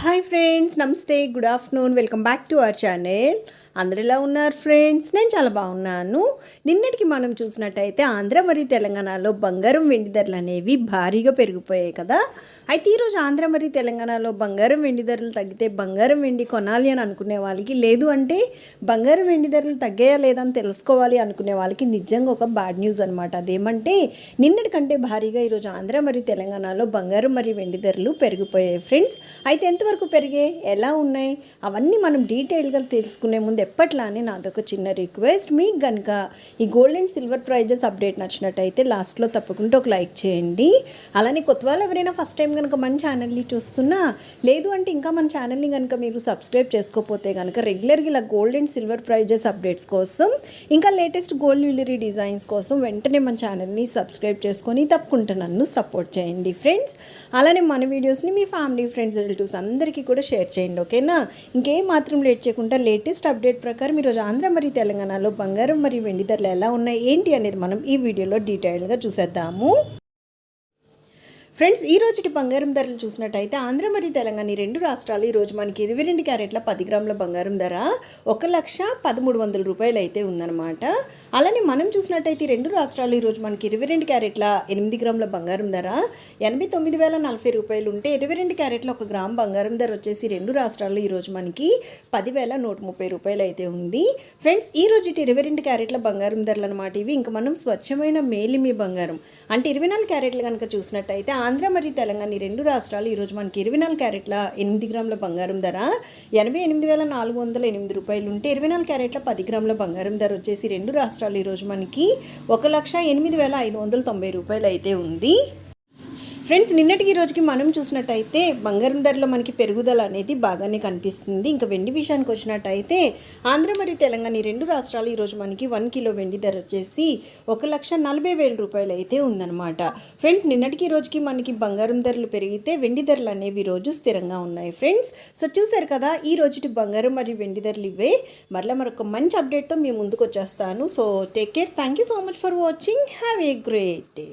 Hi friends నమస్తే good afternoon welcome back to our channel అందరు ఎలా ఉన్నారు ఫ్రెండ్స్ నేను చాలా బాగున్నాను. నిన్నటికి మనం చూసినట్టయితే ఆంధ్ర మరియు తెలంగాణలో బంగారం వెండి ధరలు అనేవి భారీగా పెరిగిపోయాయి కదా. అయితే ఈరోజు ఆంధ్ర మరియు తెలంగాణలో బంగారం వెండి ధరలు తగ్గితే బంగారం వెండి కొనాలి అని అనుకునే వాళ్ళకి లేదు అంటే బంగారం వెండి ధరలు తగ్గాయా లేదా అని తెలుసుకోవాలి అనుకునే వాళ్ళకి నిజంగా ఒక బ్యాడ్ న్యూస్ అనమాట అదేమంటే నిన్నటి కంటే భారీగా ఈరోజు ఆంధ్ర మరియు తెలంగాణలో బంగారం మరియు వెండి ధరలు పెరిగిపోయాయి ఫ్రెండ్స్ అయితే ఎంతవరకు పెరిగాయి ఎలా ఉన్నాయి? అవన్నీ మనం డీటెయిల్గా తెలుసుకునే ముందు ఎప్పట్లానే నాదొక చిన్న రిక్వెస్ట్. మీకు కనుక ఈ gold and silver prizes update నచ్చినట్టయితే లాస్ట్లో తప్పకుండా ఒక లైక్ చేయండి. అలానే కొత్త వాళ్ళు ఎవరైనా ఫస్ట్ టైం కనుక మన ఛానల్ని చూస్తున్నా లేదు అంటే ఇంకా మన ఛానల్ని కనుక మీరు సబ్స్క్రైబ్ చేసుకోకపోతే కనుక రెగ్యులర్గా ఇలా gold and silver prizes updates కోసం ఇంకా లేటెస్ట్ గోల్డ్ జ్యువెలరీ డిజైన్స్ కోసం వెంటనే మన ఛానల్ని సబ్స్క్రైబ్ చేసుకొని తప్పకుండా నన్ను సపోర్ట్ చేయండి ఫ్రెండ్స్. అలానే మన వీడియోస్ని మీ ఫ్యామిలీ ఫ్రెండ్స్ రిలేటివ్స్ అందరికీ కూడా షేర్ చేయండి ఓకేనా? ఇంకేం మాత్రం లేట్ చేయకుండా లేటెస్ట్ అప్డేట్ ప్రకారం ఈరోజు ఆంధ్ర మరియు తెలంగాణలో బంగారం మరియు వెండి ధరలు ఎలా ఉన్నాయి ఏంటి అనేది మనం ఈ వీడియోలో డీటెయిల్గా చూసేద్దాము. ఫ్రెండ్స్ ఈ రోజుటి బంగారం ధరలు చూసినట్టయితే ఆంధ్ర మరియు తెలంగాణ ఈ రెండు రాష్ట్రాలు ఈ రోజు మనకి ఇరవై రెండు క్యారెట్ల పది గ్రాముల బంగారం ధర ఒక లక్ష పదమూడు వందల రూపాయలు అయితే ఉందన్నమాట. అలానే మనం చూసినట్టయితే ఈ రెండు రాష్ట్రాలు ఈరోజు మనకి ఇరవై రెండు క్యారెట్ల ఎనిమిది గ్రాముల బంగారం ధర ఎనభై తొమ్మిది వేల నలభై రూపాయలు ఉంటే ఇరవై రెండు క్యారెట్ల ఒక గ్రామ్ బంగారం ధర వచ్చేసి రెండు రాష్ట్రాల్లో ఈరోజు మనకి పదివేల నూట ముప్పై రూపాయలు అయితే ఉంది. ఫ్రెండ్స్ ఈ రోజు ఇటు ఇరవై రెండు క్యారెట్ల బంగారం ధరలు అనమాట ఇవి. ఇంకా మనం స్వచ్ఛమైన మేలిమి బంగారం అంటే ఇరవై నాలుగు క్యారెట్లు కనుక చూసినట్టయితే ఆంధ్ర మరియు తెలంగాణ ఈ రెండు రాష్ట్రాలు ఈరోజు మనకి ఇరవై నాలుగు క్యారెట్ల ఎనిమిది గ్రాముల బంగారం ధర ఎనభై ఎనిమిది వేల నాలుగు వందల ఎనిమిది రూపాయలు ఉంటే ఇరవై నాలుగు క్యారెట్ల పది గ్రాముల బంగారం ధర వచ్చేసి రెండు రాష్ట్రాలు ఈరోజు మనకి ఒక లక్ష ఎనిమిది వేల ఐదు వందల తొంభై రూపాయలు అయితే ఉంది. ఫ్రెండ్స్ నిన్నటికి ఈ రోజుకి మనం చూసినట్టయితే బంగారం ధరలో మనకి పెరుగుదల అనేది బాగానే కనిపిస్తుంది. ఇంకా వెండి విషయానికి వచ్చినట్టయితే ఆంధ్ర మరియు తెలంగాణ ఈ రెండు రాష్ట్రాలు ఈరోజు మనకి వన్ కిలో వెండి ధర వచ్చేసి ఒక లక్ష నలభై వేల రూపాయలు అయితే ఉందన్నమాట. ఫ్రెండ్స్ నిన్నటికి రోజుకి మనకి బంగారం ధరలు పెరిగితే వెండి ధరలు అనేవి రోజు స్థిరంగా ఉన్నాయి. ఫ్రెండ్స్ సో చూసారు కదా ఈ రోజుటి బంగారం మరియు వెండి ధరలు ఇవే. మరలా మరొక మంచి అప్డేట్తో మేము ముందుకు వచ్చేస్తాను. So take care thank you so much for watching have a great day